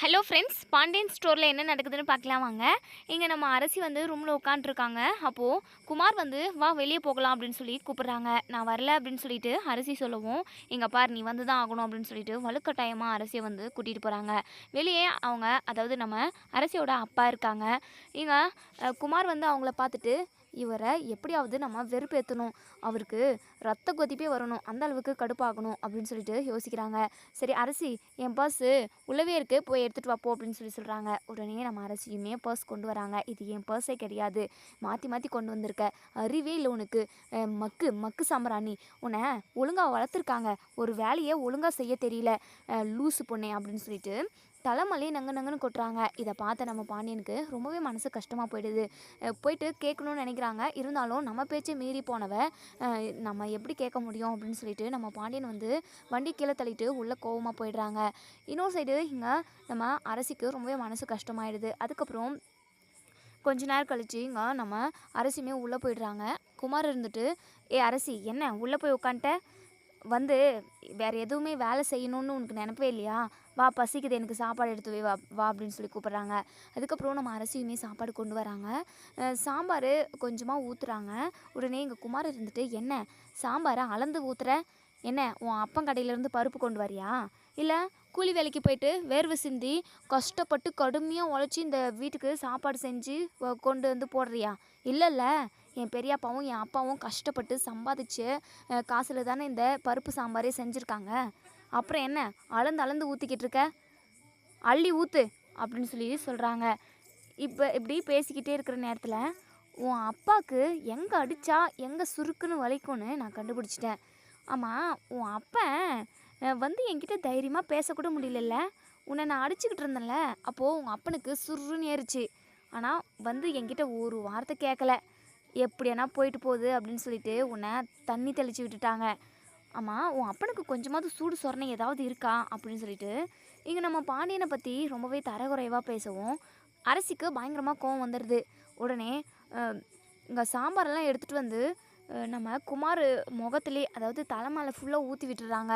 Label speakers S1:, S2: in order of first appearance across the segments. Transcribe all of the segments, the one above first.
S1: Hello friends Pandian ஸ்டோரில் என்ன நடக்குதுன்னு பார்க்கலாம் வாங்க. இங்கே நம்ம அரசி வந்து ரூமில் உட்காண்ட்ருக்காங்க அப்போது குமார் வந்து வா வெளியே போகலாம் அப்படின்னு சொல்லி கூப்பிட்றாங்க. நான் வரல அப்படின்னு சொல்லிட்டு அரசி சொல்லவும். எங்கள் பார் நீ வந்து தான் ஆகணும் அப்படின்னு சொல்லிட்டு வலுக்கட்டாயமாக அரசியை வந்து கூட்டிகிட்டு போகிறாங்க வெளியே அவங்க அதாவது நம்ம அரசியோட அப்பா இருக்காங்க. இங்கே குமார் வந்து அவங்கள பார்த்துட்டு இவரை எப்படியாவது நம்ம வெறுப்பேற்றணும் அவருக்கு ரத்த கொதிப்பே வரணும். அந்த அளவுக்கு கடுப்பாகணும் அப்படின்னு சொல்லிட்டு யோசிக்கிறாங்க. சரி அரசி என் பர்ஸு உள்ளவே இருக்கு. போய் எடுத்துகிட்டு வாப்போ அப்படின்னு சொல்லி சொல்கிறாங்க உடனே நம்ம அரசியுமே பர்ஸ் கொண்டு வராங்க. இது என் பர்ஸே கிடையாது. மாற்றி மாற்றி கொண்டு வந்திருக்க. அறிவே இல்லை உனக்கு. மக்கு மக்கு சாம்பிராணி. உன்னை ஒழுங்காக வளர்த்துருக்காங்க. ஒரு வேலையை ஒழுங்காக செய்ய தெரியல. லூஸு லூசு பொண்ணே அப்படின்னு சொல்லிட்டு தலைமலையே நங்கு நங்குன்னு கொட்டுறாங்க. இதை பார்த்த நம்ம பாண்டியனுக்கு ரொம்பவே மனசு கஷ்டமாக போயிடுது. போயிட்டு கேட்கணும்னு நினைக்கிறாங்க. இருந்தாலும் நம்ம பேச்சை மீறி போனவ நம்ம எப்படி கேட்க முடியும் அப்படின்னு சொல்லிட்டு நம்ம பாண்டியன் வந்து வண்டி கீழே தள்ளிட்டு உள்ளே கோவமாக போயிடுறாங்க. இன்னொரு சைடு இங்கே நம்ம அரசிக்கு ரொம்பவே மனசு கஷ்டமாயிடுது. அதுக்கப்புறம் கொஞ்ச நேரம் கழிச்சு இங்கே நம்ம அரசியுமே உள்ளே போயிடுறாங்க. குமார் இருந்துட்டு ஏ அரசி என்ன? உள்ளே போய் உட்காந்துட்ட? வந்து வேறு எதுவுமே வேலை செய்யணும்னு உனக்கு நினப்பே இல்லையா? வா பசிக்குது எனக்கு சாப்பாடு எடுத்து வை வா வா அப்படின்னு சொல்லி கூப்பிட்றாங்க. அதுக்கப்புறம் நம்ம அரசியுமே சாப்பாடு கொண்டு வராங்க. சாம்பார் கொஞ்சமாக ஊற்றுறாங்க உடனே எங்கள் குமார் இருந்துட்டு என்ன சாம்பாரை அளந்து ஊற்றுற என்ன உன் அப்பன் கடையிலேருந்து பருப்பு கொண்டு வரியா? இல்லை கூலி வேலைக்கு போயிட்டு வேர்வை சிந்தி கஷ்டப்பட்டு கடுமையாக உழைச்சி இந்த வீட்டுக்கு சாப்பாடு செஞ்சு கொண்டு வந்து போடுறியா? இல்லைல்ல என் பெரியப்பாவும் என் அப்பாவும் கஷ்டப்பட்டு சம்பாதிச்சு காசில் தானே இந்த பருப்பு சாம்பாரே செஞ்சுருக்காங்க. அப்புறம் என்ன? அளந்து அளந்து ஊற்றிக்கிட்டு இருக்க? அள்ளி ஊற்று அப்படின்னு சொல்லி சொல்கிறாங்க இப்போ இப்படி பேசிக்கிட்டே இருக்கிற நேரத்தில் உன் அப்பாவுக்கு எங்கே அடித்தா எங்கே சுருக்குன்னு வலிக்கும்னு நான் கண்டுபிடிச்சிட்டேன். ஆமாம் உன் அப்பன் வந்து என்கிட்ட தைரியமாக பேசக்கூட முடியலல்ல. உன்னை நான் அடிச்சுக்கிட்டு இருந்தேன்ல அப்போது உங்கள் அப்பனுக்கு சுருன்னு ஏறிச்சு. ஆனால் வந்து என்கிட்ட ஒரு வார்த்தை கேட்கல எப்படியானா போயிட்டு போகுது அப்படின்னு சொல்லிட்டு உன்னை தண்ணி தெளித்து விட்டுட்டாங்க. ஆமாம் உன் அப்பனுக்கு கொஞ்சமாவது சூடு சொரணை ஏதாவது இருக்கா? அப்படின்னு சொல்லிட்டு இங்கே நம்ம பாண்டியனை பற்றி ரொம்பவே தரக்குறைவாக பேசவும் அரசிக்கு பயங்கரமாக கோவம் வந்துடுது உடனே இங்கே சாம்பாரெல்லாம் எடுத்துகிட்டு வந்து நம்ம குமார் முகத்துலேயே அதாவது தலைமையில ஃபுல்லாக ஊற்றி விட்டுறாங்க.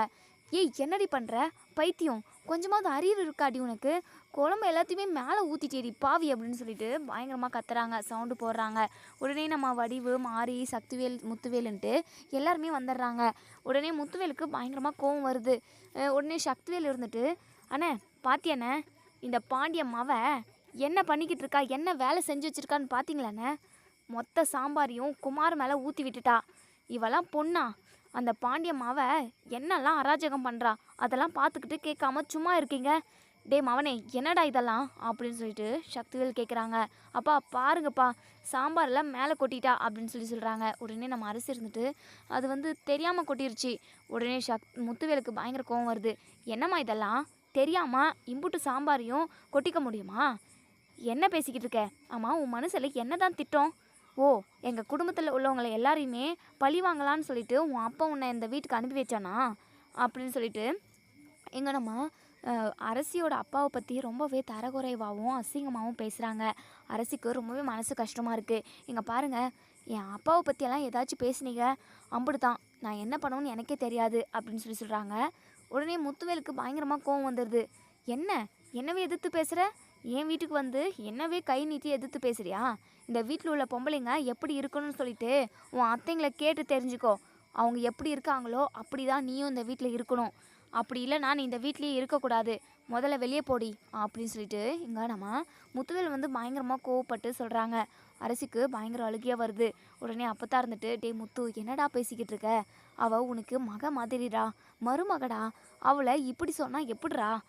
S1: ஏய் என்னடி பண்ணுற பைத்தியம். கொஞ்சமாவது அறிவு இருக்காடி உனக்கு. குழம்பு எல்லாத்தையுமே மேலே ஊற்றிட்டேடி பாவி அப்படின்னு சொல்லிட்டு பயங்கரமாக கத்துறாங்க சவுண்டு போடுறாங்க. உடனே நம்ம வடிவு மாறி சக்திவேல் முத்துவேலுன்ட்டு எல்லாருமே வந்துடுறாங்க. உடனே முத்துவேலுக்கு பயங்கரமாக கோவம் வருது. உடனே சக்திவேல் இருந்துட்டு அண்ணே பாத்தியாண்ணே இந்த பாண்டிய மவ என்ன பண்ணிக்கிட்டு இருக்கா? என்ன வேலை செஞ்சு வச்சுருக்கான்னு பார்த்தீங்களாண்ணே மொத்த சாம்பாரையும் குமார் மேலே ஊற்றி விட்டுட்டா. இவெல்லாம் பொண்ணா? அந்த பாண்டியம்மாவை என்னெல்லாம் அராஜகம் பண்ணுறா அதெல்லாம் பார்த்துக்கிட்டு கேட்காம சும்மா இருக்கீங்க. டேய் மவனே என்னடா இதெல்லாம்? அப்படின்னு சொல்லிட்டு சக்திவேல் கேட்குறாங்க. அப்பா பாருங்கப்பா சாம்பாரில் மேலே கொட்டிட்டா அப்படின்னு சொல்லி சொல்கிறாங்க. உடனே நம்ம அரசு இருந்துட்டு அது வந்து தெரியாமல் கொட்டிருச்சு. உடனே சக் முத்துவேலுக்கு பயங்கர கோவம் வருது. என்னம்மா இதெல்லாம்? தெரியாமல் இம்புட்டு சாம்பாரையும் கொட்டிக்க முடியுமா? என்ன பேசிக்கிட்டு இருக்க? ஆமாம் உன் மனசில் என்ன தான் திட்டம்? ஓ எங்கள் குடும்பத்தில் உள்ளவங்களை எல்லாரையுமே பழி வாங்கலான்னு சொல்லிட்டு உன் அப்பா உன்னை இந்த வீட்டுக்கு அனுப்பி வச்சானா? அப்படின்னு சொல்லிட்டு எங்கே நம்ம அரசியோட அப்பாவை பற்றி ரொம்பவே தரக்குறைவாகவும் அசிங்கமாகவும் பேசுகிறாங்க அரசிக்கு ரொம்பவே மனசு கஷ்டமாக இருக்குது இங்கே பாருங்கள் என் அப்பாவை பற்றியெல்லாம் ஏதாச்சும் பேசுனீங்க அம்புடு தான் நான் என்ன பண்ணணும்னு எனக்கே தெரியாது அப்படின்னு சொல்லி சொல்கிறாங்க உடனே முத்துவேலுக்கு பயங்கரமாக கோவம் வந்துடுது என்ன? என்னவே எதிர்த்து பேசுகிற என் வீட்டுக்கு வந்து என்னவே கை நீட்டி எதிர்த்து பேசுறியா? இந்த வீட்டில் உள்ள பொம்பளைங்க எப்படி இருக்கணும்னு சொல்லிட்டு உன் அத்தைங்களை கேட்டு தெரிஞ்சுக்கோ. அவங்க எப்படி இருக்காங்களோ அப்படி தான் நீயும் இந்த வீட்டில் இருக்கணும். அப்படி இல்லை நான் இந்த வீட்லேயே இருக்கக்கூடாது. முதல்ல வெளியே போடி அப்படின்னு சொல்லிட்டு இங்கே நம்ம முத்துவேல் வந்து பயங்கரமாக கோவப்பட்டு சொல்கிறாங்க அரசிக்கு பயங்கர அழுகியாக வருது. உடனே அப்பத்தான் இருந்துட்டு டே முத்து என்னடா பேசிக்கிட்டு இருக்க? அவள் உனக்கு மக மாதிரிடா. மருமகடா. அவளை இப்படி சொன்னால் எப்படிடா?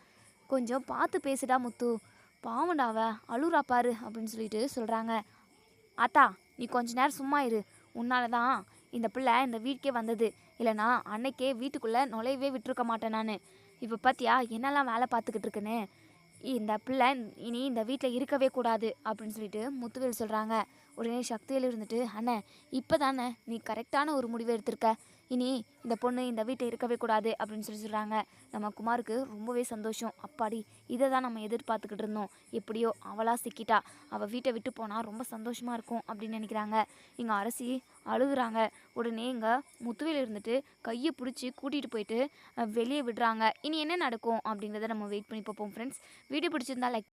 S1: கொஞ்சம் பார்த்து பேசுடா முத்து. பாவண்டாவ அழுறா பாரு அப்படின்னு சொல்லிட்டு சொல்கிறாங்க அத்தா நீ கொஞ்ச நேரம் சும்மா இரு. உன்னால தான் இந்த பிள்ளை இந்த வீட்டுக்கே வந்தது. இல்லைனா அன்னைக்கே வீட்டுக்குள்ளே நுழையவே விட்டுருக்க மாட்டேன் நான். இப்போ பார்த்தியா என்னெல்லாம் வேலை பார்த்துக்கிட்டு இருக்குன்னு? இந்த பிள்ளை இனி இந்த வீட்டில் இருக்கவே கூடாது அப்படின்னு சொல்லிட்டு முத்துவேல் சொல்கிறாங்க உடனே சக்தியில் இருந்துட்டு அண்ணே இப்போ தானே நீ கரெக்டான ஒரு முடிவு எடுத்திருக்க? இனி இந்த பொண்ணு இந்த வீட்டை இருக்கவே கூடாது அப்படின்னு சொல்லி சொல்கிறாங்க நம்ம குமாருக்கு ரொம்பவே சந்தோஷம். அப்பாடி இதை தான் நம்ம எதிர்பார்த்துக்கிட்டு இருந்தோம். எப்படியோ அவளாக சிக்கிட்டா. அவள் வீட்டை விட்டு போனால் ரொம்ப சந்தோஷமாக இருக்கும் அப்படின்னு நினைக்கிறாங்க. இங்கே அரசி அழுகுறாங்க. உடனே இங்கே முத்துவையில் இருந்துட்டு கையை பிடிச்சி கூட்டிகிட்டு போயிட்டு வெளியே விடுறாங்க. இனி என்ன நடக்கும் அப்படிங்கிறத நம்ம வெயிட் பண்ணி பார்ப்போம் ஃப்ரெண்ட்ஸ் வீடியோ பிடிச்சிருந்தா லைக்